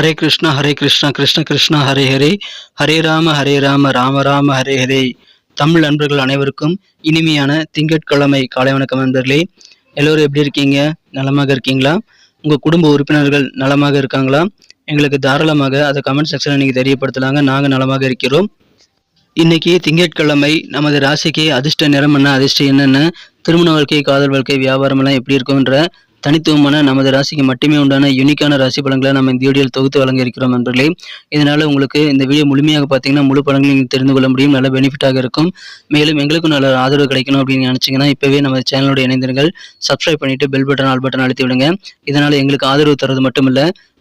ஹரே கிருஷ்ணா ஹரே கிருஷ்ணா கிருஷ்ண கிருஷ்ணா ஹரே ஹரே. ஹரே ராம ஹரே ராம ராம ராம ஹரே ஹரே. தமிழ் நண்பர்கள் அனைவருக்கும் இனிமையான திங்கட்கிழமை காலை வணக்கம் நண்பர்களே. எல்லோரும் எப்படி இருக்கீங்க? நலமாக இருக்கீங்களா? உங்கள் குடும்ப உறுப்பினர்கள் நலமாக இருக்காங்களா? எங்களுக்கு தாராளமாக அதை கமெண்ட் செக்ஷனில் நீங்கள் தெரியப்படுத்தலாங்க. நாங்கள் நலமாக இருக்கிறோம். இன்னைக்கு திங்கட்கிழமை நமது ராசிக்கு அதிர்ஷ்ட நிறம் என்ன அதிர்ஷ்டம் என்னென்ன திருமண வாழ்க்கை காதல் வாழ்க்கை வியாபாரம் எல்லாம் எப்படி இருக்கும்ன்ற தனித்துவமான நமது ராசிக்கு மட்டுமே உண்டான யூனிக்கான ராசி பலன்களை நம்ம இந்த வீடியோவில் தொகுத்து வழங்க இருக்கிறோம் நண்பர்களே. இதனால உங்களுக்கு இந்த வீடியோ முழுமையாக பார்த்தீங்கன்னா முழு பலன்களை நீங்கள் தெரிந்து கொள்ள முடியும். நல்ல பெனிஃபிட்டாக இருக்கும். மேலும் எங்களுக்கும் நல்ல ஆதரவு கிடைக்கணும் அப்படின்னு நினைச்சீங்கன்னா இப்பவே நம்ம சேனலோட இணைந்திருங்கள். சப்ஸ்கிரைப் பண்ணிட்டு பெல் பட்டன் ஆல் பட்டன் அழுத்தி விடுங்க. இதனால எங்களுக்கு ஆதரவு தரது மட்டும்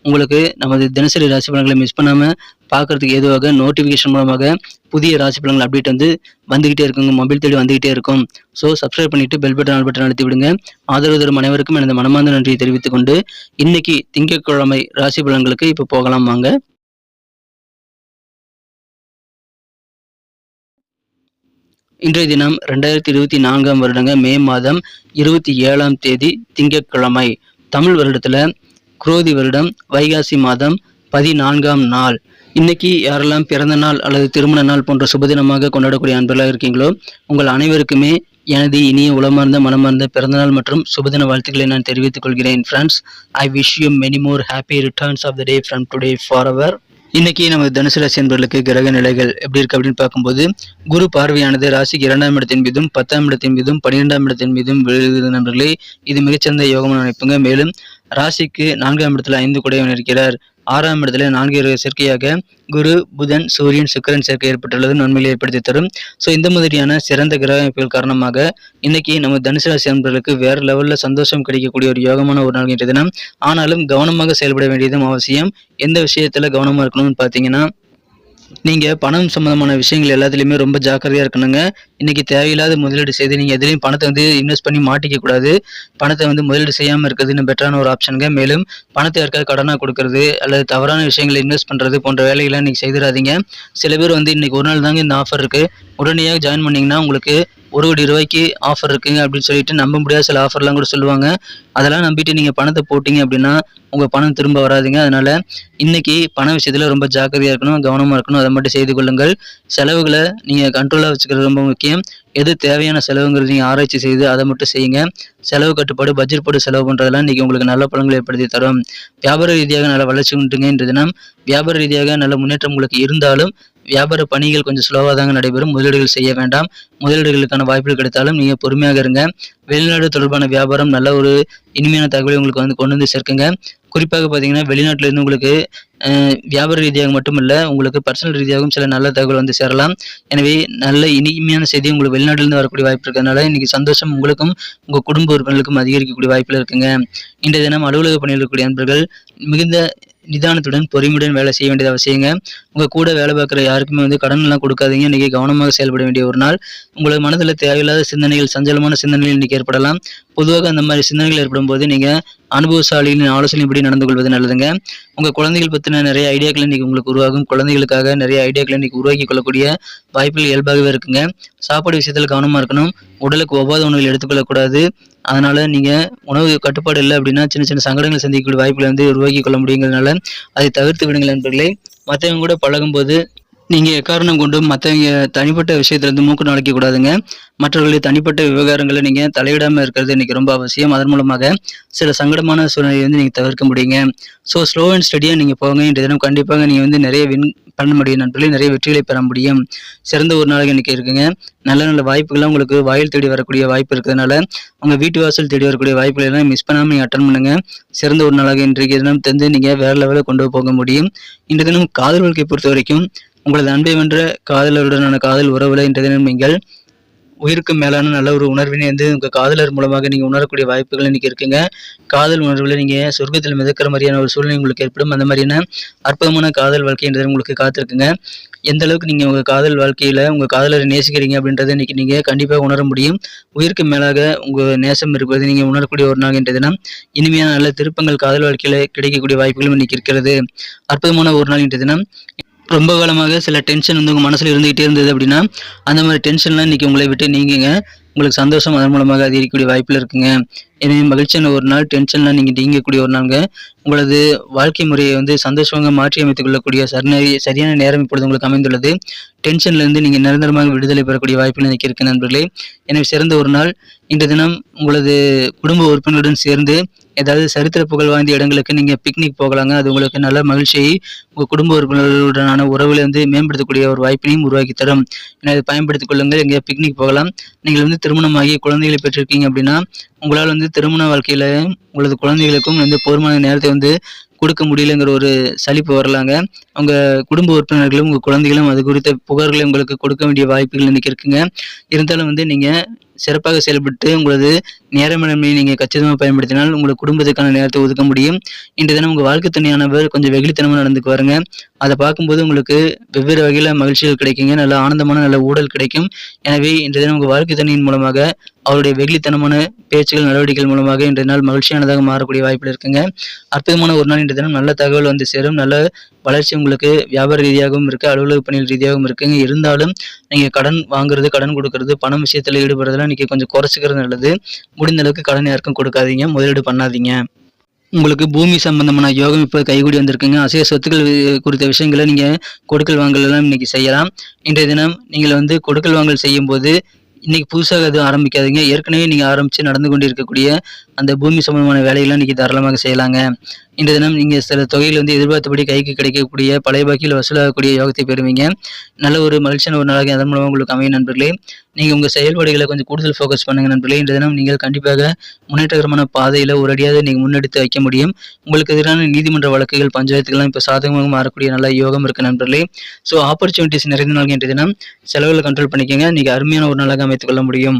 உங்களுக்கு நமது தினசரி ராசி பலன்களை மிஸ் பண்ணாமல் பார்க்கறதுக்கு ஏதுவாக நோட்டிஃபிகேஷன் மூலமாக புதிய ராசி பலன்கள் அப்டேட் வந்து வந்துகிட்டே இருக்குங்க. மொபைல் தேடி வந்துகிட்டே இருக்கும். ஸோ சப்ஸ்கிரைப் பண்ணிட்டு பெல் பட்டன் ஆல் பட்டன் அழுத்தி விடுங்க. ஆதரவு தரும் அனைவருக்கும் எனது மனமார்ந்த நன்றியை தெரிவித்துக் கொண்டு இன்னைக்கு திங்கட்கிழமை ராசி பலன்களுக்கு இப்போ போகலாம் வாங்க. இன்றைய தினம் ரெண்டாயிரத்தி இருபத்தி நான்காம் வருடங்க மே மாதம் இருபத்தி ஏழாம் தேதி திங்கட்கிழமை. தமிழ் வருடத்தில் குரோதி வருடம் வைகாசி மாதம் பதினான்காம் நாள். இன்னைக்கு யாரெல்லாம் பிறந்த நாள் அல்லது திருமண நாள் போன்ற சுபதினமாக கொண்டாடக்கூடிய அன்பர்களாக இருக்கீங்களோ உங்கள் அனைவருக்குமே எனது இனிய உளமார்ந்த மனமார்ந்த பிறந்தநாள் மற்றும் சுபதின வாழ்த்துக்களை நான் தெரிவித்துக் கொள்கிறேன். Friends I wish you many more happy returns of the day from today for our இன்னைக்கு நமது தனுசு ராசி என்பவர்களுக்கு கிரக நிலைகள் எப்படி இருக்கு அப்படின்னு பார்க்கும்போது குரு பார்வையானது ராசிக்கு இரண்டாம் இடத்தின் மீதும் பத்தாம் இடத்தின் மீதும் பன்னிரெண்டாம் இடத்தின் மீதும் விழுகிறது நண்பர்களே. இது மிகச்சிறந்த யோகமான அமைப்புங்க மேலும் ராசிக்கு நான்காம் இடத்துல ஐந்து குடையவன் இருக்கிறார். ஆறாம் இடத்துல நான்கு சேர்க்கையாக குரு புதன் சூரியன் சுக்கரன் சேர்க்கை ஏற்பட்டுள்ளது நன்மைகளை ஏற்படுத்தி தரும். ஸோ இந்த மாதிரியான சிறந்த கிரக அமைப்புகள் காரணமாக இன்னைக்கு நம்ம தனுசு ராசி அன்பர்களுக்கு வேற லெவல்ல சந்தோஷம் கிடைக்கக்கூடிய ஒரு யோகமான ஒரு நாள் தினம். ஆனாலும் கவனமாக செயல்பட வேண்டியதும் அவசியம். எந்த விஷயத்துல கவனமா இருக்கணும்னு பார்த்தீங்கன்னா நீங்கள் பணம் சம்மந்தமான விஷயங்கள் எல்லாத்துலேயுமே ரொம்ப ஜாக்கிரதையாக இருக்கணுங்க. இன்றைக்கி தேவையில்லாத முதலீடு செய்து நீங்கள் எதுலேயும் பணத்தை வந்து இன்வெஸ்ட் பண்ணி மாட்டிக்க கூடாது. பணத்தை வந்து முதலீடு செய்யாமல் இருக்கிறது பெட்டரான ஒரு ஆப்ஷனுங்க மேலும் பணத்தை யாருக்காவது கடனாக கொடுக்கறது அல்லது தவறான விஷயங்களை இன்வெஸ்ட் பண்ணுறது போன்ற வேலைகளை இன்றைக்கி செய்திடாதீங்க. சில பேர் வந்து இன்றைக்கி ஒரு நாள் தாங்க இந்த ஆஃபர் இருக்குது உடனடியாக ஜாயின் பண்ணிங்கன்னா உங்களுக்கு ஒரு கோடி ரூபாய்க்கு ஆஃபர் இருக்குங்க அப்படின்னு சொல்லிட்டு நம்ப முடியாத சில ஆஃபர்லாம் கூட சொல்லுவாங்க. அதெல்லாம் நம்பிட்டு நீங்கள் பணத்தை போட்டிங்க அப்படின்னா உங்கள் பணம் திரும்ப வராதுங்க. அதனால் இன்றைக்கி பண விஷயத்தில் ரொம்ப ஜாக்கிரதையாக இருக்கணும் கவனமாக இருக்கணும். அதை மட்டும் செய்து கொள்ளுங்கள். செலவுகளை நீங்கள் கண்ட்ரோலாக வச்சுக்கிறது ரொம்ப முக்கியம். எது தேவையான செலவுங்கிறது நீங்கள் ஆராய்ச்சி செய்து அதை மட்டும் செய்யுங்க. செலவு கட்டுப்பாடு பட்ஜெட் போட்டு செலவு பண்ணுறதெல்லாம் இன்றைக்கி உங்களுக்கு நல்ல பலன்களை ஏற்படுத்தி தரும். வியாபார ரீதியாக நல்ல வளர்ச்சி உண்டுங்க இன்று தினம். வியாபார ரீதியாக நல்ல முன்னேற்றம் உங்களுக்கு இருந்தாலும் வியாபார பணிகள் கொஞ்சம் ஸ்லோவாக தாங்க நடைபெறும். முதலீடுகள் செய்ய வேண்டாம். முதலீடுகளுக்கான வாய்ப்புகள் கிடைத்தாலும் நீங்கள் பொறுமையாக இருங்க. வெளிநாடு தொடர்பான வியாபாரம் நல்ல ஒரு இனிமையான தகவலை உங்களுக்கு வந்து கொண்டு வந்து சேர்க்குங்க. குறிப்பாக பார்த்தீங்கன்னா வெளிநாட்டிலேருந்து உங்களுக்கு வியாபார ரீதியாக மட்டுமல்ல உங்களுக்கு பர்சனல் ரீதியாகவும் சில நல்ல தகவல் வந்து சேரலாம். எனவே நல்ல இனிமையான செய்தி உங்களுக்கு வெளிநாட்டிலிருந்து வரக்கூடிய வாய்ப்பு இருக்கிறதுனால இன்னைக்கு சந்தோஷம் உங்களுக்கும் உங்கள் குடும்ப உறுப்பினர்களுக்கும் அதிகரிக்கக்கூடிய வாய்ப்பில் இருக்குங்க. இன்றைய தினம் அலுவலக பணியில் இருக்கக்கூடிய நண்பர்கள் மிகுந்த நிதானத்துடன் பொறுமையுடன் வேலை செய்ய வேண்டியது அவசியங்க. உங்கள் கூட வேலை பார்க்குற யாருக்குமே வந்து கடன் எல்லாம் கொடுக்காதீங்க. இன்றைக்கி கவனமாக செயல்பட வேண்டிய ஒரு நாள். உங்களுக்கு மனதில் தேவையில்லாத சிந்தனைகள் சஞ்சலமான சிந்தனைகள் இன்றைக்கி ஏற்படலாம். பொதுவாக அந்த மாதிரி சிந்தனைகள் ஏற்படும் போது நீங்கள் அனுபவசாலிகளின் ஆலோசனைப்படி நடந்து கொள்வது நல்லதுங்க? உங்கள் குழந்தைகள் பற்றின நிறைய ஐடியாக்கள் இன்றைக்கி உங்களுக்கு உருவாகும். குழந்தைகளுக்காக நிறைய ஐடியாக்களை இன்றைக்கி உருவாக்கி கொள்ளக்கூடிய வாய்ப்புகள் இயல்பாகவே இருக்குங்க. சாப்பாடு விஷயத்தில் கவனமாக இருக்கணும். உடலுக்கு ஒவ்வாத உணவுகள் எடுத்துக்கொள்ளக்கூடாது. அதனால் நீங்கள் உணவு கட்டுப்பாடு இல்லை அப்படின்னா சின்ன சின்ன சங்கடங்களை சந்திக்கக்கூடிய வாய்ப்புகளை வந்து உருவாக்கி கொள்ள முடியுங்கிறதுனால அதை தவிர்த்து விடுங்கள் நண்பர்களே. மற்றவங்க கூட பழகும்போது நீங்கள் எக்காரணம் கொண்டும் மற்றவங்க தனிப்பட்ட விஷயத்துலேருந்து மூக்கு நுழைக்க கூடாதுங்க. மற்றவர்களுடைய தனிப்பட்ட விவகாரங்களை நீங்கள் தலையிடாமல் இருக்கிறது இன்றைக்கி ரொம்ப அவசியம். அதன் மூலமாக சில சங்கடமான சூழ்நிலையை வந்து நீங்கள் தவிர்க்க முடியுங்க. ஸோ ஸ்லோ அண்ட் ஸ்டடியாக நீங்கள் போங்க. இன்றைய தினம் கண்டிப்பாக நீங்கள் வந்து நிறைய வின் பண்ண முடியும். நண்பர்களே நிறைய வெற்றிகளை பெற முடியும். சிறந்த ஒரு நாளாக இன்றைக்கி இருக்குங்க. நல்ல நல்ல வாய்ப்புகள்லாம் உங்களுக்கு வாயில் தேடி வரக்கூடிய வாய்ப்பு இருக்கிறதுனால உங்கள் வீட்டு வாசல் தேடி வரக்கூடிய வாய்ப்புகளை எல்லாம் மிஸ் பண்ணாமல் நீங்கள் அட்டன் பண்ணுங்க. சிறந்த ஒரு நாளாக இன்றைக்கு தினம் தந்து நீங்கள் வேறு லெவலில் கொண்டு போக முடியும். இன்றைய தினம் காதல் வாழ்க்கையை பொறுத்த வரைக்கும் உங்களது அன்பை வென்ற காதலருடனான காதல் உறவுல இன்றைய தினம் நீங்கள் உயிருக்கு மேலான நல்ல ஒரு உணர்வினை வந்து உங்கள் காதலர் மூலமாக நீங்கள் உணரக்கூடிய வாய்ப்புகள் இன்றைக்கி இருக்குங்க. காதல் உணர்வில் நீங்கள் சொர்க்கத்தில் மிதக்கிற மாதிரியான ஒரு சூழ்நிலை உங்களுக்கு ஏற்படும். அந்த மாதிரியான அற்புதமான காதல் வாழ்க்கை என்றது உங்களுக்கு காத்திருக்குங்க. எந்த அளவுக்கு நீங்கள் உங்கள் காதல் வாழ்க்கையில் உங்கள் காதலரை நேசிக்கிறீங்க அப்படின்றத இன்றைக்கி நீங்கள் கண்டிப்பாக உணர முடியும். உயிருக்கு மேலாக உங்கள் நேசம் இருப்பது நீங்கள் உணரக்கூடிய ஒரு நாள் என்ற தினம். இனிமையான நல்ல திருப்பங்கள் காதல் வாழ்க்கையில் கிடைக்கக்கூடிய வாய்ப்புகளும் இன்றைக்கி இருக்கிறது. அற்புதமான ஒரு நாள் என்ற தினம். ரொம்ப காலமாக சில டென்ஷன் வந்து உங்கள் மனசில் இருந்துகிட்டே இருந்தது அப்படின்னா அந்த மாதிரி டென்ஷன்லாம் இன்றைக்கி உங்களை விட்டு நீங்குங்க. உங்களுக்கு சந்தோஷம் அதன் மூலமாக அதிகரிக்கக்கூடிய வாய்ப்பில் இருக்குங்க. எனவே மகிழ்ச்சியான ஒரு நாள் டென்ஷன்லாம் நீங்கள் நீங்கக்கூடிய ஒரு நாளுங்க. உங்களது வாழ்க்கை முறையை வந்து சந்தோஷமாக மாற்றி அமைத்துக் கொள்ளக்கூடிய சரி சரியான நேரம் இப்பொழுது உங்களுக்கு அமைந்துள்ளது. டென்ஷன்லேருந்து நீங்கள் நிரந்தரமாக விடுதலை பெறக்கூடிய வாய்ப்பில் இன்னைக்கு இருக்கு நண்பர்களே. எனவே சிறந்த ஒரு நாள். இன்று தினம் உங்களது குடும்ப உறுப்பினருடன் சேர்ந்து ஏதாவது சரித்திர புகழ் வாய்ந்த இடங்களுக்கு நீங்கள் பிக்னிக் போகலாங்க. அது உங்களுக்கு நல்ல மகிழ்ச்சியை உங்கள் குடும்ப உறுப்பினர்களுடனான உறவுலேருந்து வந்து மேம்படுத்தக்கூடிய ஒரு வாய்ப்பினையும் உருவாக்கி தரும். எனவே அதை பயன்படுத்திக் கொள்ளுங்கள். எங்கே பிக்னிக் போகலாம். நீங்கள் வந்து திருமணமாகி குழந்தைகளை பெற்றிருக்கீங்க அப்படின்னா உங்களால் வந்து திருமண வாழ்க்கையில உங்களது குழந்தைகளுக்கும் வந்து போதுமான நேரத்தை வந்து கொடுக்க முடியலங்கிற ஒரு சலிப்பு வரலாங்க. அவங்க குடும்ப உறுப்பினர்களும் உங்கள் குழந்தைகளும் அது குறித்த புகார்களை உங்களுக்கு கொடுக்க வேண்டிய வாய்ப்புகள் இன்னைக்கு இருக்குங்க. இருந்தாலும் வந்து நீங்கள் சிறப்பாக செயல்பட்டு உங்களது நேரமின்மையை நீங்கள் கச்சிதமாக பயன்படுத்தினால் உங்கள் குடும்பத்துக்கான நேரத்தை ஒதுக்க முடியும். இன்று தினம் உங்கள் வாழ்க்கை துணையானவர் கொஞ்சம் வெகுளித்தனமாக நடந்துக்கு நடந்துக்குவாருங்க. அதை பார்க்கும்போது உங்களுக்கு வெவ்வேறு வகையில் மகிழ்ச்சிகள் கிடைக்குங்க. நல்ல ஆனந்தமான நல்ல ஊழல் கிடைக்கும். எனவே இன்றைய தினம் உங்கள் வாழ்க்கை தண்ணியின் மூலமாக அவருடைய வெகுளித்தனமான பேச்சுகள் நடவடிக்கைகள் மூலமாக இன்றைய நாள் மகிழ்ச்சியானதாக மாறக்கூடிய வாய்ப்பில் இருக்குங்க. அற்புதமான ஒரு நாள் இன்றைய தினம். நல்ல தகவல் வந்து சேரும். நல்ல வளர்ச்சி உங்களுக்கு வியாபார ரீதியாகவும் இருக்குது அலுவலக பணிகள் ரீதியாகவும் இருக்குங்க. இருந்தாலும் நீங்கள் கடன் வாங்குறது கடன் கொடுக்கறது பணம் விஷயத்தில் ஈடுபடுறதுலாம் இன்றைக்கி கொஞ்சம் குறைச்சிக்கிறது நல்லது. முடிந்த அளவுக்கு கடன் யாருக்கும் கொடுக்காதீங்க. முதலீடு பண்ணாதீங்க. உங்களுக்கு பூமி சம்பந்தமான யோகம் இப்போ கைகூடி வந்திருக்குங்க. அசைய சொத்துக்கள் குறித்த விஷயங்களை நீங்கள் கொடுக்கல் வாங்கல் எல்லாம் இன்னைக்கு செய்யலாம். இன்றைய தினம் நீங்கள் வந்து கொடுக்கல் வாங்கல் செய்யும்போது இன்னைக்கு புதுசாக எதுவும் ஆரம்பிக்காதீங்க. ஏற்கனவே நீங்கள் ஆரம்பித்து நடந்து கொண்டு இருக்கக்கூடிய அந்த பூமி சம்பந்தமான வேலைகளை இன்னைக்கு தாராளமாக செய்யலாங்க. இன்றைய தினம் நீங்கள் சில தொகையில் வந்து எதிர்பார்த்தபடி கைக்கு கிடைக்கக்கூடிய பழைய பாக்கியில் வசூலாகக்கூடிய யோகத்தை பெறுவீங்க. நல்ல ஒரு மகிழ்ச்சியான ஒரு நாளாக அதன் மூலமாக உங்களுக்கு அமையும் நண்பர்களே. நீங்கள் உங்கள் செயல்பாடுகளை கொஞ்சம் கூடுதல் ஃபோக்கஸ் பண்ணுங்க நண்பர்களே. இன்றைய தினம் நீங்கள் கண்டிப்பாக முன்னேற்றகரமான பாதையில் ஒரு அடியாக நீங்கள் முன்னெடுத்து வைக்க முடியும். உங்களுக்கு எதிரான நீதிமன்ற வழக்குகள் பஞ்சாயத்துக்கெல்லாம் இப்போ சாதகமாக மாறக்கூடிய நல்ல யோகம் இருக்கு நண்பர்களே. ஸோ ஆப்பர்ச்சுனிட்டிஸ் நிறைந்த நாள் இன்றைய தினம். செலவுகளை கண்ட்ரோல் பண்ணிக்கோங்க. நீங்கள் அருமையான ஒரு நாளாக அமைத்துக்கொள்ள முடியும்.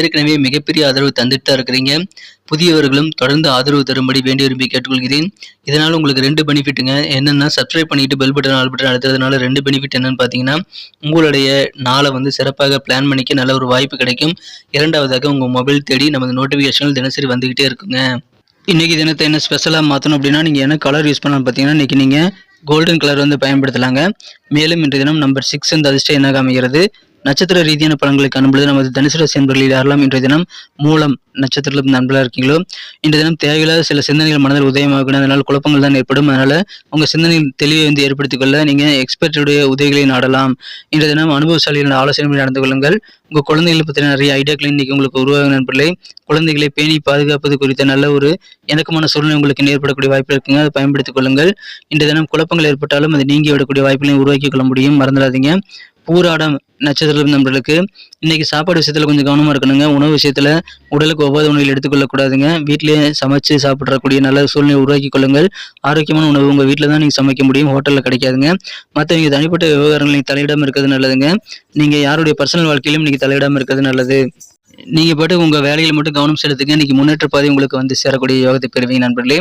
ஏற்கனவே மிகப்பெரிய ஆதரவு தந்துட்டு தான் இருக்கிறீங்க. புதியவர்களும் தொடர்ந்து ஆதரவு தரும்படி வேண்டி விரும்பி கேட்டுக்கொள்கிறேன். இதனால் உங்களுக்கு ரெண்டு பெனிஃபிட்டுங்க. என்னென்னா சப்ஸ்கிரைப் பண்ணிட்டு பெல் பட்டன் ஆல் பட்டன் அழுத்துறதுனால ரெண்டு பெனிஃபிட் என்னன்னு பார்த்தீங்கன்னா உங்களுடைய நாளை வந்து சிறப்பாக பிளான் பண்ணிக்க நல்ல ஒரு வாய்ப்பு கிடைக்கும். இரண்டாவதாக உங்கள் மொபைல் தேடி நமது நோட்டிஃபிகேஷன்கள் தினசரி வந்துக்கிட்டே இருக்குங்க. இன்றைக்கி தினத்தை என்ன ஸ்பெஷலாக மாற்றணும் அப்படின்னா நீங்கள் என்ன கலர் யூஸ் பண்ணலாம் பார்த்தீங்கன்னா இன்றைக்கி நீங்கள் கோல்டன் கலர் வந்து பயன்படுத்தலாங்க. மேலும் இன்றைய தினம் நம்பர் சிக்ஸ் இந்த அதிர்ஷ்டம் என்னாக அமைகிறது? நட்சத்திர ரீதியான பலன்களை காணும்பொழுது நமது தனுசு ராசி என்பர்களில் யாரெல்லாம் இன்றைய தினம் மூலம் நட்சத்திரத்தில் நண்பர்களாக இருக்கீங்களோ? இன்று தினம் தேவையில்லாத சில சிந்தனைகள் மனதில் உதயமாகும் அதனால் குழப்பங்கள் தான் ஏற்படும். அதனால் உங்கள் சிந்தனையில் தெளிவை வந்து ஏற்படுத்திக் கொள்ள நீங்கள் எக்ஸ்பர்ட்டுடைய உதவிகளை நாடலாம். இன்று தினம் அனுபவசாலிகளின் ஆலோசனை நடந்து கொள்ளுங்கள். உங்கள் குழந்தைகளை பற்றின நிறைய ஐடியாக்கள் இன்னைக்கு உங்களுக்கு உருவாகும் நண்பர்களே குழந்தைகளை பேணி பாதுகாப்பது குறித்த நல்ல ஒரு இணக்கமான சூழ்நிலை உங்களுக்கு ஏற்படக்கூடிய வாய்ப்பு இருக்குங்க. அதை பயன்படுத்திக் கொள்ளுங்கள். இன்று தினம் குழப்பங்கள் ஏற்பட்டாலும் அது நீங்கி விடக்கூடிய வாய்ப்புகளையும் உருவாக்கி கொள்ள முடியும். மறந்துடாதீங்க. பூராடம் நட்சத்திரம் நண்பர்களுக்கு இன்னைக்கு சாப்பாடு விஷயத்துல கொஞ்சம் கவனமா இருக்கணுங்க. உணவு விஷயத்துல உடலுக்கு ஒவ்வாத உணவில் எடுத்துக்கொள்ளக்கூடாதுங்க. வீட்டிலேயே சமைச்சு சாப்பிட்றக்கூடிய நல்ல சூழ்நிலை உருவாக்கி கொள்ளுங்கள். ஆரோக்கியமான உணவு உங்கள் வீட்டில் தான் நீங்க சமைக்க முடியும். ஹோட்டல்ல கிடைக்காதுங்க. மற்றவங்க தனிப்பட்ட விவகாரங்கள் நீங்க தலையிடாமல் இருக்கிறது நல்லதுங்க. நீங்க யாருடைய பர்சனல் வாழ்க்கையிலும் நீங்க தலையிடாமல் இருக்கிறது நல்லது. நீங்கள் பாட்டு உங்கள் வேலையில் மட்டும் கவனம் செலுத்துங்க. இன்றைக்கி முன்னேற்ற பாதை உங்களுக்கு வந்து சேரக்கூடிய யோகத்தை பெறுவீங்க நண்பர்களே.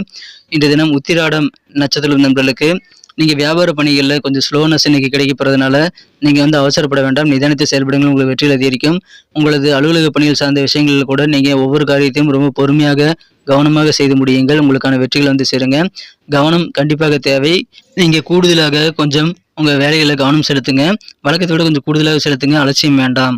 இன்று தினம் உத்திராடம் நட்சத்திரம் நண்பர்களுக்கு நீங்கள் வியாபார பணிகளில் கொஞ்சம் ஸ்லோனஸ் இன்றைக்கி கிடைக்கப்படுறதுனால நீங்கள் வந்து அவசரப்பட வேண்டாம். நிதானத்தை செயல்படுங்கள். உங்களுக்கு வெற்றியில் அதிகரிக்கும். உங்களது அலுவலக பணிகள் சார்ந்த விஷயங்களில் கூட நீங்கள் ஒவ்வொரு காரியத்தையும் ரொம்ப பொறுமையாக கவனமாக செய்து முடியுங்கள். உங்களுக்கான வெற்றிகள் வந்து சேருங்க. கவனம் கண்டிப்பாக தேவை. நீங்கள் கூடுதலாக கொஞ்சம் உங்கள் வேலைகளை கவனம் செலுத்துங்க. வழக்கத்தை விட கொஞ்சம் கூடுதலாக செலுத்துங்க. அலட்சியம் வேண்டாம்.